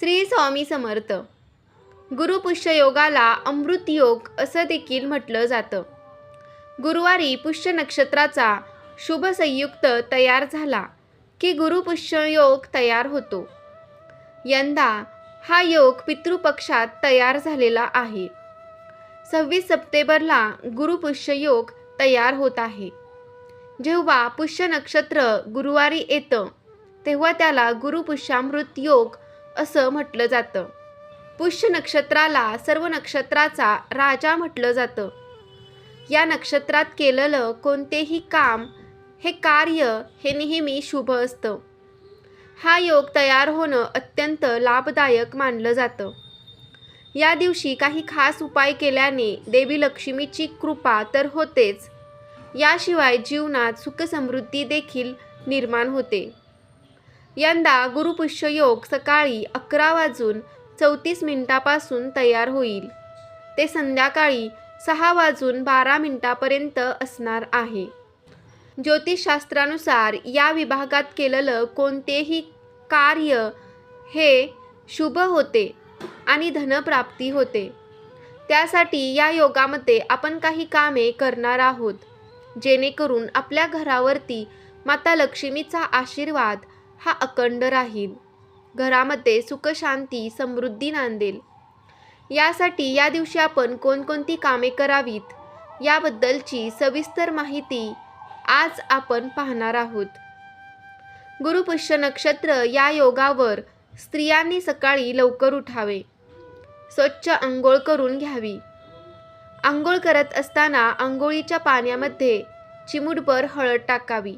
श्री स्वामी समर्थ. गुरुपुष्ययोगाला अमृतयोग अमृत योग असं देखील म्हटलं जातं. गुरुवारी पुष्य नक्षत्राचा शुभ संयुक्त तयार झाला की गुरुपुष्ययोग तयार होतो. यंदा हा योग पितृपक्षात तयार झालेला आहे. सव्वीस सप्टेंबरला गुरुपुष्ययोग तयार होत आहे. जेव्हा पुष्य नक्षत्र गुरुवारी येतं तेव्हा त्याला गुरुपुष्यामृत योग असं म्हटलं जातं. पुष्य नक्षत्राला सर्व नक्षत्राचा राजा म्हटलं जातं. या नक्षत्रात केलेलं कोणतेही काम हे कार्य हे नेहमी शुभ असतं. हा योग तयार होणं अत्यंत लाभदायक मानलं जातं. या दिवशी काही खास उपाय केल्याने देवी लक्ष्मीची कृपा तर होतेच. याशिवाय जीवनात सुखसमृद्धी देखील निर्माण होते. यंदा गुरुपुष्य योग सकाळी अकरा वाजून चौतीस मिनिटापासून तयार होईल. ते संध्याकाळी सहा वाजून बारा मिनिटापर्यंत असणार आहे. ज्योतिषशास्त्रानुसार या विभागात केलेलं कोणतेही कार्य हे शुभ होते आणि धनप्राप्ती होते. त्यासाठी या योगामध्ये आपण काही कामे करणार आहोत. जेणेकरून आपल्या घरावरती माता लक्ष्मीचा आशीर्वाद हा अखंड राहील. घरामध्ये सुखशांती समृद्धी नांदेल. यासाठी या दिवशी आपण कोणकोणती कामे करावीत याबद्दलची सविस्तर माहिती आज आपण पाहणार आहोत. गुरुपुष्य नक्षत्र या योगावर स्त्रियांनी सकाळी लवकर उठावे. स्वच्छ आंघोळ करून घ्यावी. आंघोळ करत असताना आंघोळीच्या पाण्यामध्ये चिमूटभर हळद टाकावी.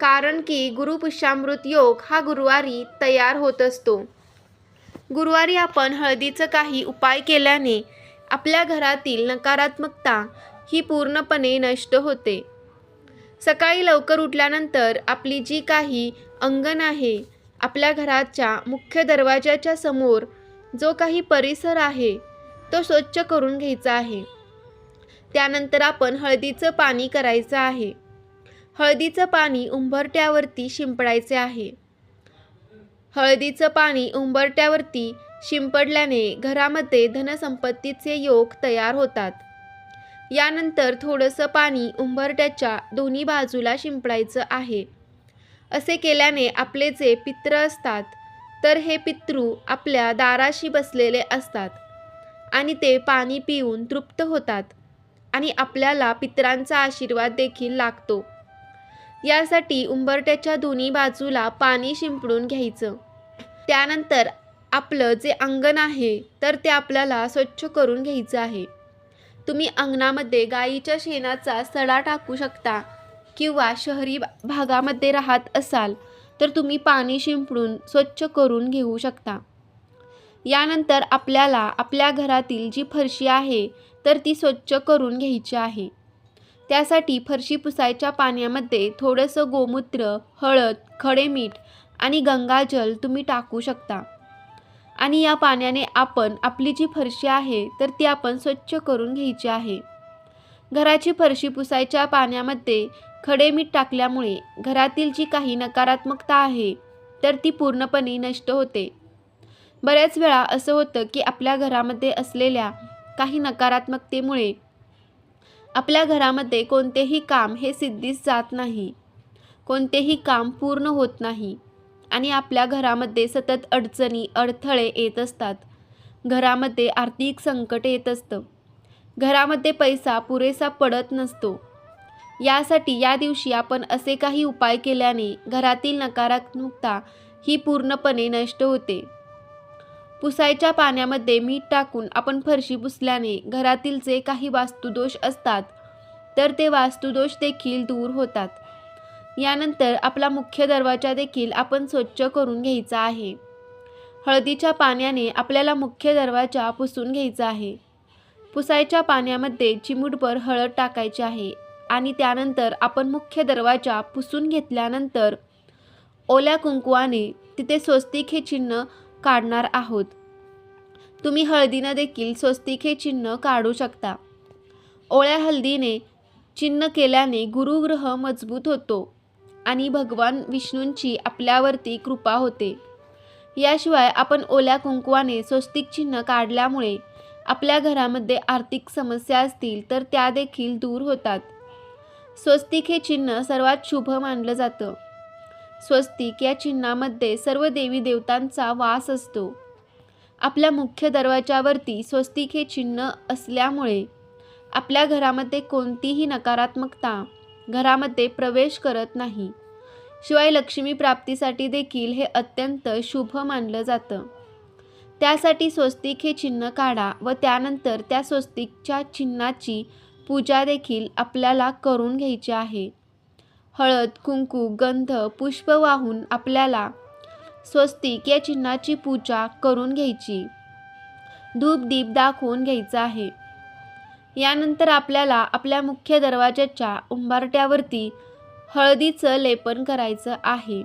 कारण की गुरुपुष्यामृत योग हा गुरुवारी तयार होत असतो. गुरुवारी आपण हळदीचं काही उपाय केल्याने आपल्या घरातील नकारात्मकता ही पूर्णपणे नष्ट होते. सकाळी लवकर उठल्यानंतर आपली जी काही अंगण आहे आपल्या घराच्या मुख्य दरवाजाच्या समोर जो काही परिसर आहे तो स्वच्छ करून घ्यायचा आहे. त्यानंतर आपण हळदीचं पाणी करायचं आहे. हळदीचं पाणी उंबरट्यावरती शिंपडायचे आहे. हळदीचं पाणी उंबरट्यावरती शिंपडल्याने घरामध्ये धनसंपत्तीचे योग तयार होतात. यानंतर थोडंसं पाणी उंबरट्याच्या दोन्ही बाजूला शिंपडायचं आहे. असे केल्याने आपले जे पित्र असतात तर हे पितृ आपल्या दाराशी बसलेले असतात आणि ते पाणी पिऊन तृप्त होतात आणि आपल्याला पितरांचा आशीर्वाद देखील लागतो. यासाठी उंबरट्याच्या दोन्ही बाजूला पाणी शिंपडून घ्यायचं. त्यानंतर आपलं जे अंगण आहे तर ते आपल्याला स्वच्छ करून घ्यायचं आहे. तुम्ही अंगणामध्ये गाईच्या शेणाचा सडा टाकू शकता किंवा शहरी भागामध्ये राहत असाल तर तुम्ही पाणी शिंपडून स्वच्छ करून घेऊ शकता. यानंतर आपल्याला आपल्या घरातील जी फरशी आहे तर ती स्वच्छ करून घ्यायची आहे. त्यासाठी फरशी पुसायच्या पाण्यामध्ये थोडंसं गोमूत्र हळद खडे मीठ आणि गंगाजल तुम्ही टाकू शकता. आणि या पाण्याने आपण आपली जी फरशी आहे तर ती आपण स्वच्छ करून घ्यायची आहे. घराची फरशी पुसायच्या पाण्यामध्ये खडे मीठ टाकल्यामुळे घरातील जी काही नकारात्मकता आहे तर ती पूर्णपणे नष्ट होते. बऱ्याच वेळा असं होतं की आपल्या घरामध्ये असलेल्या काही नकारात्मकतेमुळे आपल्या घरामध्ये कोणतेही काम हे सिद्धीस जात नाही. कोणतेही काम पूर्ण होत नाही. आणि आपल्या घरामध्ये सतत अडचणी अडथळे येत असतात. घरामध्ये आर्थिक संकट येत असतं. घरामध्ये पैसा पुरेसा पडत नसतो. यासाठी या दिवशी आपण असे काही उपाय केल्याने घरातील नकारात्मकता ही पूर्णपणे नष्ट होते. पुसायच्या पाण्यामध्ये मीठ टाकून आपण फरशी पुसल्याने घरातील जे काही वास्तुदोष असतात तर ते वास्तुदोष देखील दूर होतात. यानंतर आपला मुख्य दरवाजा देखील आपण स्वच्छ करून घ्यायचा आहे. हळदीच्या पाण्याने आपल्याला मुख्य दरवाजा पुसून घ्यायचा आहे. पुसायच्या पाण्यामध्ये चिमूटभर हळद टाकायची आहे आणि त्यानंतर आपण मुख्य दरवाजा पुसून घेतल्यानंतर ओल्या कुंकुवाने तिथे स्वस्तिक हे चिन्ह काढणार आहोत. तुम्ही हळदीनं देखील स्वस्तिक हे चिन्ह काढू शकता. ओळ्या हळदीने चिन्ह केल्याने गुरुग्रह मजबूत होतो आणि भगवान विष्णूंची आपल्यावरती कृपा होते. याशिवाय आपण ओल्या कुंकवाने स्वस्तिक चिन्ह काढल्यामुळे आपल्या घरामध्ये आर्थिक समस्या असतील तर त्या देखील दूर होतात. स्वस्तिक हे चिन्ह सर्वात शुभ मानलं जातं. स्वस्तिक या चिन्हामध्ये सर्व देवी देवतांचा वास असतो. आपल्या मुख्य दरवाजावरती स्वस्तिक हे चिन्ह असल्यामुळे आपल्या घरामध्ये कोणतीही नकारात्मकता घरामध्ये प्रवेश करत नाही. शिवाय लक्ष्मी प्राप्तीसाठी देखील हे अत्यंत शुभ मानलं जातं. त्यासाठी स्वस्तिक हे चिन्ह काढा व त्यानंतर त्या स्वस्तिकच्या चिन्हाची पूजा देखील आपल्याला करून घ्यायची आहे. हळद कुंकू गंध पुष्प वाहून आपल्याला स्वस्तिक या चिन्हाची पूजा करून घ्यायची. धूप दीप दाखवून घ्यायचा आहे. यानंतर आपल्याला आपल्या मुख्य दरवाजाच्या उंबारट्यावरती हळदीचं लेपन करायचं आहे.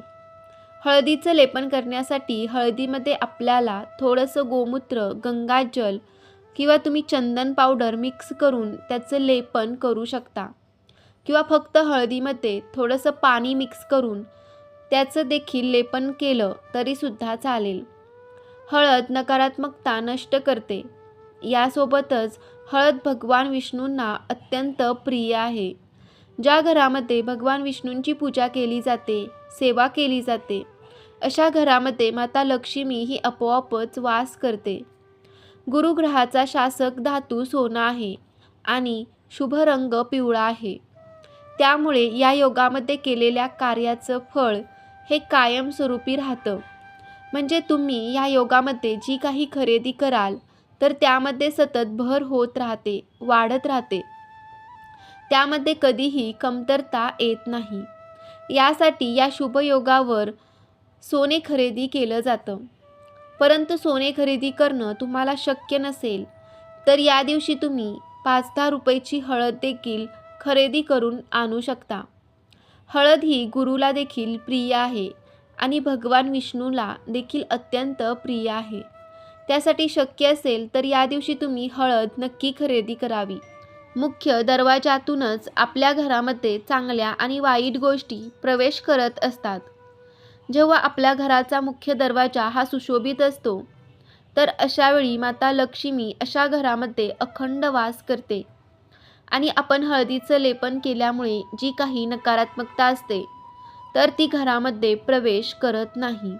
हळदीचं लेपन करण्यासाठी हळदीमध्ये आपल्याला थोडंसं गोमूत्र गंगाजल किंवा तुम्ही चंदन पावडर मिक्स करून त्याचं लेपन करू शकता. किंवा फक्त हळदीमध्ये थोडंसं पाणी मिक्स करून त्याचं देखील लेपन केलं तरीसुद्धा चालेल. हळद नकारात्मकता नष्ट करते. यासोबतच हळद भगवान विष्णूंना अत्यंत प्रिय आहे. ज्या घरामध्ये भगवान विष्णूंची पूजा केली जाते सेवा केली जाते अशा घरामध्ये माता लक्ष्मी ही आपोआपच वास करते. गुरुग्रहाचा शासक धातू सोना आहे आणि शुभ रंग पिवळा आहे. त्यामुळे या योगामध्ये केलेल्या कार्याचं फळ हे कायमस्वरूपी राहतं. म्हणजे तुम्ही या योगामध्ये जी काही खरेदी कराल तर त्यामध्ये सतत भर होत राहते वाढत राहते. त्यामध्ये कधीही कमतरता येत नाही. यासाठी या शुभयोगावर सोने खरेदी केलं जातं. परंतु सोने खरेदी करणं तुम्हाला शक्य नसेल तर या दिवशी तुम्ही पाच दहा रुपयाची हळद देखील खरेदी करून आणू शकता. हळद ही गुरुला देखील प्रिय आहे आणि भगवान विष्णूला देखील अत्यंत प्रिय आहे. त्यासाठी शक्य असेल तर या दिवशी तुम्ही हळद नक्की खरेदी करावी. मुख्य दरवाजातूनच आपल्या घरामध्ये चांगल्या आणि वाईट गोष्टी प्रवेश करत असतात. जेव्हा आपल्या घराचा मुख्य दरवाजा हा सुशोभित असतो तर अशावेळी माता लक्ष्मी अशा घरामध्ये अखंड वास करते. आणि आपण हळदीचं लेपन केल्यामुळे जी काही नकारात्मकता असते तर ती घरामध्ये प्रवेश करत नाही.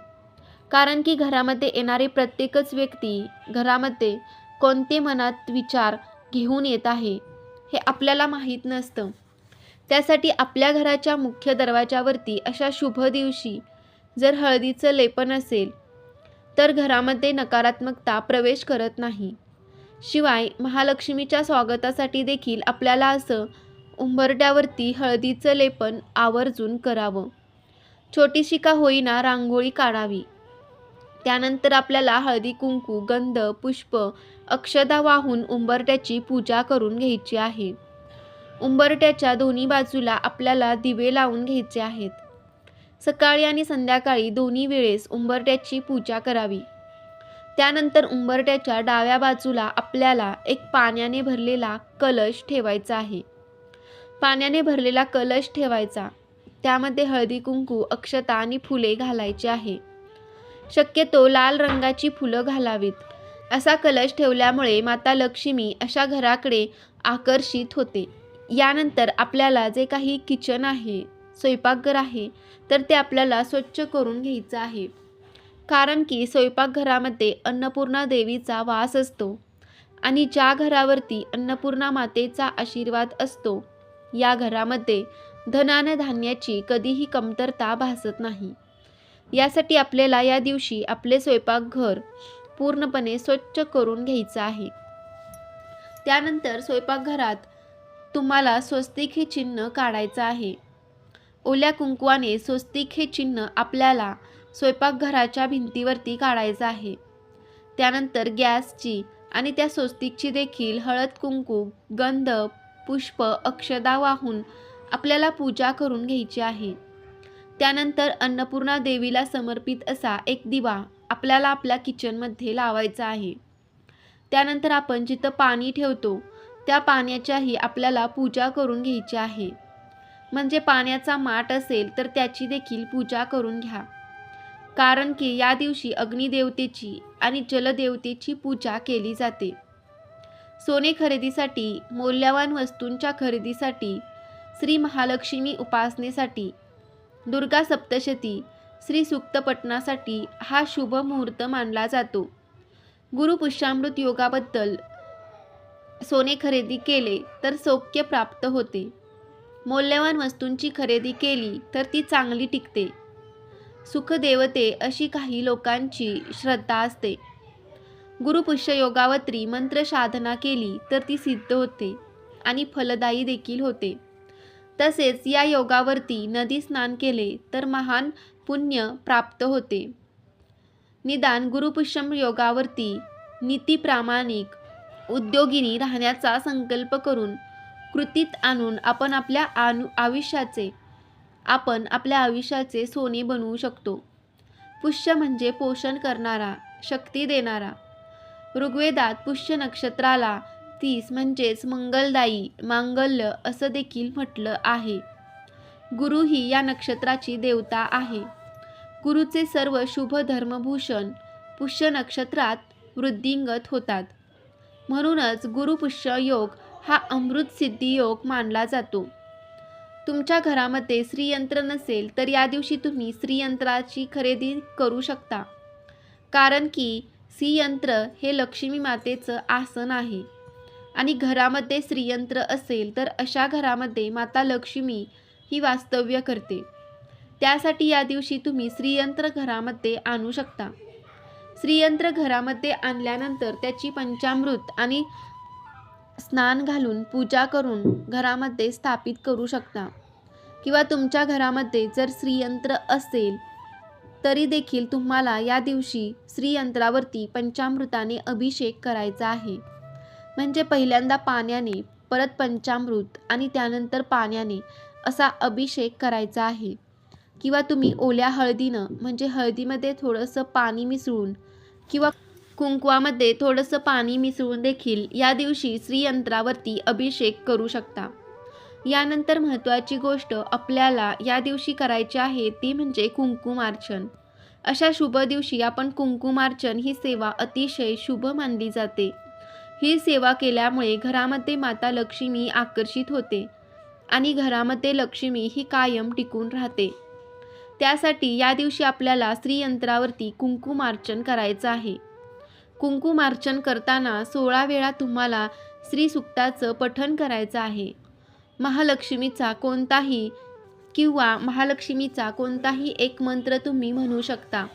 कारण की घरामध्ये येणारे प्रत्येकच व्यक्ती घरामध्ये कोणते मनात विचार घेऊन येत आहे हे आपल्याला माहीत नसतं. त्यासाठी आपल्या घराच्या मुख्य दरवाजावरती अशा शुभ दिवशी जर हळदीचं लेपन असेल तर घरामध्ये नकारात्मकता प्रवेश करत नाही. शिवाय महालक्ष्मीच्या स्वागतासाठी देखील आपल्याला असं उंबरट्यावरती हळदीचं लेपन आवर्जून करावं. छोटीशी का होईना रांगोळी काढावी. त्यानंतर आपल्याला हळदी कुंकू गंध पुष्प अक्षदा वाहून उंबरट्याची पूजा करून घ्यायची आहे. उंबरट्याच्या दोन्ही बाजूला आपल्याला दिवे लावून घ्यायचे आहेत. सकाळी आणि संध्याकाळी दोन्ही वेळेस उंबरट्याची पूजा करावी. त्यानंतर उंबरट्याच्या डाव्या बाजूला आपल्याला एक पाण्याने भरलेला कलश ठेवायचा आहे. पाण्याने भरलेला कलश ठेवायचा. त्यामध्ये हळदी कुंकू अक्षता आणि फुले घालायची आहे. शक्यतो लाल रंगाची फुलं घालावीत. असा कलश ठेवल्यामुळे माता लक्ष्मी अशा घराकडे आकर्षित होते. यानंतर आपल्याला जे काही किचन आहे स्वयंपाकघर आहे तर ते आपल्याला स्वच्छ करून घ्यायचं आहे. कारण की स्वयंपाकघरामध्ये अन्नपूर्णा देवीचा वास असतो आणि ज्या घरावरती अन्नपूर्णा मातेचा आशीर्वाद असतो या घरामध्ये धनान धान्याची कधीही कमतरता भासत नाही. यासाठी आपल्याला या दिवशी आपले स्वयंपाकघर पूर्णपणे स्वच्छ करून घ्यायचं आहे. त्यानंतर स्वयंपाकघरात तुम्हाला स्वस्तिक हे चिन्ह काढायचं आहे. ओल्या कुंकवाने स्वस्तिक हे चिन्ह आपल्याला स्वयंपाकघराच्या भिंतीवरती काढायचं आहे. त्यानंतर गॅसची आणि त्या स्वस्तिकची देखील हळद कुंकू गंध पुष्प अक्षदा वाहून आपल्याला पूजा करून घ्यायची आहे. त्यानंतर अन्नपूर्णा देवीला समर्पित असा एक दिवा आपल्याला आपल्या किचनमध्ये लावायचा आहे. त्यानंतर आपण जिथं पाणी ठेवतो त्या पाण्याच्याही आपल्याला पूजा करून घ्यायची आहे. म्हणजे पाण्याचा माठ असेल तर त्याची देखील पूजा करून घ्या. कारण की या दिवशी अग्निदेवतेची आणि जलदेवतेची पूजा केली जाते. सोने खरेदीसाठी मौल्यवान वस्तूंच्या खरेदीसाठी श्री महालक्ष्मी उपासनेसाठी दुर्गा सप्तशती श्री सुक्तपटनासाठी हा शुभ मुहूर्त मानला जातो. गुरुपुष्यामृत योगाबद्दल सोने खरेदी केले तर सौख्य प्राप्त होते. मौल्यवान वस्तूंची खरेदी केली तर ती चांगली टिकते. सुखदेवते अशी काही लोकांची श्रद्धा असते. गुरुपुष्य योगावत्री मंत्र साधना केली तर ती सिद्ध होते आणि फलदायी देखील होते. तसेच या योगावरती नदी स्नान केले तर महान पुण्य प्राप्त होते. निदान गुरुपुष्यम योगावरती नीती प्रामाणिक उद्योगिनी राहण्याचा संकल्प करून कृतीत आणून आपण आपल्या आनु आयुष्याचे आपण आपल्या आयुष्याचे सोने बनवू शकतो. पुष्य म्हणजे पोषण करणारा शक्ती देणारा. ऋग्वेदात पुष्य नक्षत्राला तीस म्हणजेच मंगलदायी मांगल्य असं देखील म्हटलं आहे. गुरु ही या नक्षत्राची देवता आहे. गुरुचे सर्व शुभ धर्मभूषण पुष्य नक्षत्रात वृद्धिंगत होतात. म्हणूनच गुरुपुष्य योग हा अमृत सिद्धी योग मानला जातो. तुमच्या घरामध्ये श्रीयंत्र नसेल तर या दिवशी तुम्ही श्रीयंत्राची खरेदी करू शकता. कारण की श्रीयंत्र हे लक्ष्मी मातेचं आसन आहे. आणि घरामध्ये श्रीयंत्र असेल तर अशा घरामध्ये माता लक्ष्मी ही वास्तव्य करते. त्यासाठी या दिवशी तुम्ही श्रीयंत्र घरामध्ये आणू शकता. श्रीयंत्र घरामध्ये आणल्यानंतर त्याची पंचामृत आणि स्नान घालून पूजा करून घरामध्ये स्थापित करू शकता. किंवा तुमच्या घरामध्ये जर श्रीयंत्र असेल तरी देखील तुम्हाला या दिवशी श्रीयंत्रावरती पंचामृताने अभिषेक करायचा आहे. म्हणजे पहिल्यांदा पाण्याने परत पंचामृत आणि त्यानंतर पाण्याने असा अभिषेक करायचा आहे. किंवा तुम्ही ओल्या हळदीनं म्हणजे हळदीमध्ये थोडंसं पाणी मिसळून किंवा कुंकवामध्ये थोडंसं पाणी मिसळून देखील या दिवशी श्रीयंत्रावरती अभिषेक करू शकता. यानंतर महत्त्वाची गोष्ट आपल्याला या दिवशी करायची आहे ती म्हणजे कुंकुमार्चन. अशा शुभ दिवशी आपण कुंकुमार्चन ही सेवा अतिशय शुभ मानली जाते. ही सेवा केल्यामुळे घरामध्ये माता लक्ष्मी आकर्षित होते आणि घरामध्ये लक्ष्मी ही कायम टिकून राहते. त्यासाठी या दिवशी आपल्याला श्रीयंत्रावरती कुंकुमार्चन करायचं आहे. कुंकुमार्चन करताना सोळा वेळा तुम्हाला श्रीसुक्ताचं पठण करायचं आहे. महालक्ष्मीचा कोणताही किंवा महालक्ष्मीचा कोणताही एक मंत्र तुम्ही म्हणू शकता.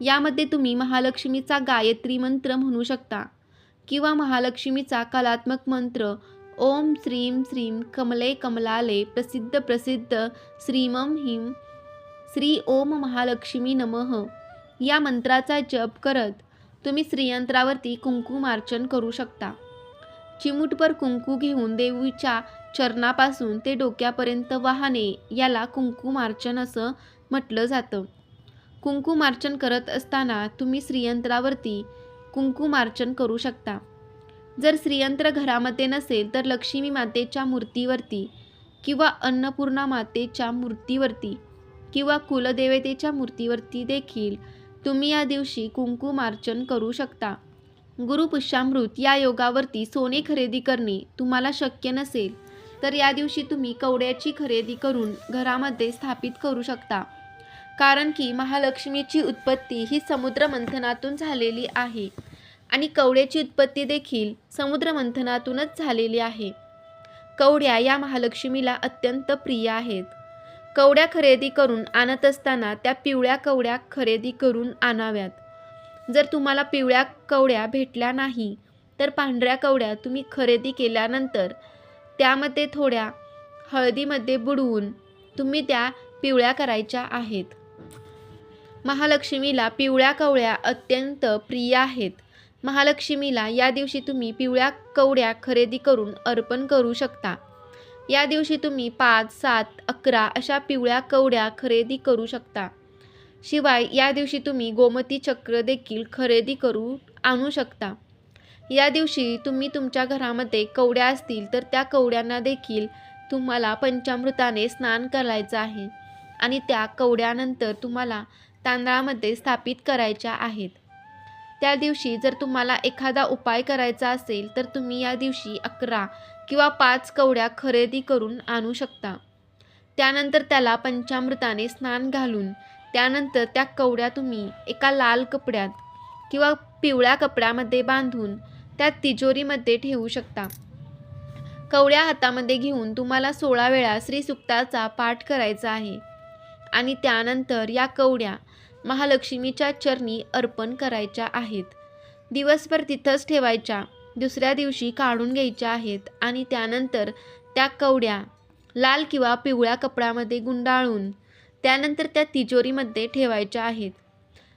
यामध्ये तुम्ही महालक्ष्मीचा गायत्री मंत्र म्हणू शकता किंवा महालक्ष्मीचा कलात्मक मंत्र ओम श्रीम श्रीम कमले कमलाले प्रसिद्ध प्रसिद्ध श्रीमम हिम श्री ओम महालक्ष्मी नमः या मंत्राचा जप करत तुम्ही श्रीयंत्रावरती कुंकुमार्चन करू शकता. चिमूटभर कुंकू घेऊन देवीच्या चरणापासून ते डोक्यापर्यंत वाहने याला कुंकुमार्चन असं म्हटलं जातं. कुंकुमार्चन करत असताना तुम्ही श्रीयंत्रावरती कुंकुमार्चन करू शकता. जर श्रीयंत्र घरामध्ये नसेल तर लक्ष्मी मातेच्या मूर्तीवरती किंवा अन्नपूर्णा मातेच्या मूर्तीवरती किंवा कुलदेवतेच्या मूर्तीवरती देखील तुम्ही या दिवशी कुंकुमार्चन करू शकता. गुरुपुष्यामृत या योगावरती सोने खरेदी करणे तुम्हाला शक्य नसेल तर या दिवशी तुम्ही कवड्याची खरेदी करून घरामध्ये स्थापित करू शकता. कारण की महालक्ष्मीची उत्पत्ती ही समुद्रमंथनातून झालेली आहे आणि कवड्याची उत्पत्ती देखील समुद्रमंथनातूनच झालेली आहे. कवड्या या महालक्ष्मीला अत्यंत प्रिय आहेत. कवड्या खरेदी करून आणत असताना त्या पिवळ्या कवड्या खरेदी करून आणाव्यात. जर तुम्हाला पिवळ्या कवड्या भेटल्या नाही तर पांढऱ्या कवड्या तुम्ही खरेदी केल्यानंतर त्यामध्ये थोड्या हळदीमध्ये बुडवून तुम्ही त्या पिवळ्या करायच्या आहेत. महालक्ष्मीला पिवळ्या कवड्या अत्यंत प्रिय आहेत. महालक्ष्मीला या दिवशी तुम्ही पिवळ्या कवड्या खरेदी करून अर्पण करू शकता. या दिवशी तुम्ही पाच सात अकरा अशा पिवळ्या कवड्या खरेदी करू शकता. शिवाय या दिवशी तुम्ही गोमती चक्र देखील खरेदी करू आणू शकता. या दिवशी तुम्ही तुमच्या घरामध्ये कवड्या असतील तर त्या कवड्यांना देखील तुम्हाला पंचामृताने स्नान करायचं आहे आणि त्या कवड्यानंतर तुम्हाला तांदळामध्ये स्थापित करायच्या आहेत. त्या दिवशी जर तुम्हाला एखादा उपाय करायचा असेल तर तुम्ही या दिवशी अकरा किंवा पाच कवड्या खरेदी करून आणू शकता. त्यानंतर त्याला पंचामृताने स्नान घालून त्यानंतर त्या कवड्या तुम्ही एका लाल कपड्यात किंवा पिवळ्या कपड्यामध्ये बांधून त्या तिजोरीमध्ये ठेवू शकता. कवड्या हातामध्ये घेऊन तुम्हाला सोळा वेळा श्रीसुक्ताचा पाठ करायचा आहे. आणि त्यानंतर या कवड्या महालक्ष्मीच्या चरणी अर्पण करायच्या आहेत. दिवसभर तिथंच ठेवायच्या. दुसऱ्या दिवशी काढून घ्यायच्या आहेत आणि त्यानंतर त्या कवड्या लाल किंवा पिवळ्या कपड्यामध्ये गुंडाळून त्यानंतर त्या तिजोरीमध्ये ठेवायच्या आहेत.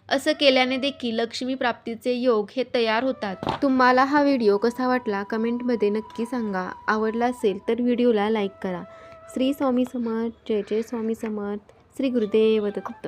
असं केल्याने देखील लक्ष्मी प्राप्तीचे योग हे तयार होतात. तुम्हाला हा व्हिडिओ कसा वाटला कमेंटमध्ये नक्की सांगा. आवडला असेल तर व्हिडिओला लाईक करा. श्री स्वामी समर्थ जय जय स्वामी समर्थ श्री गुरुदेव दत्त.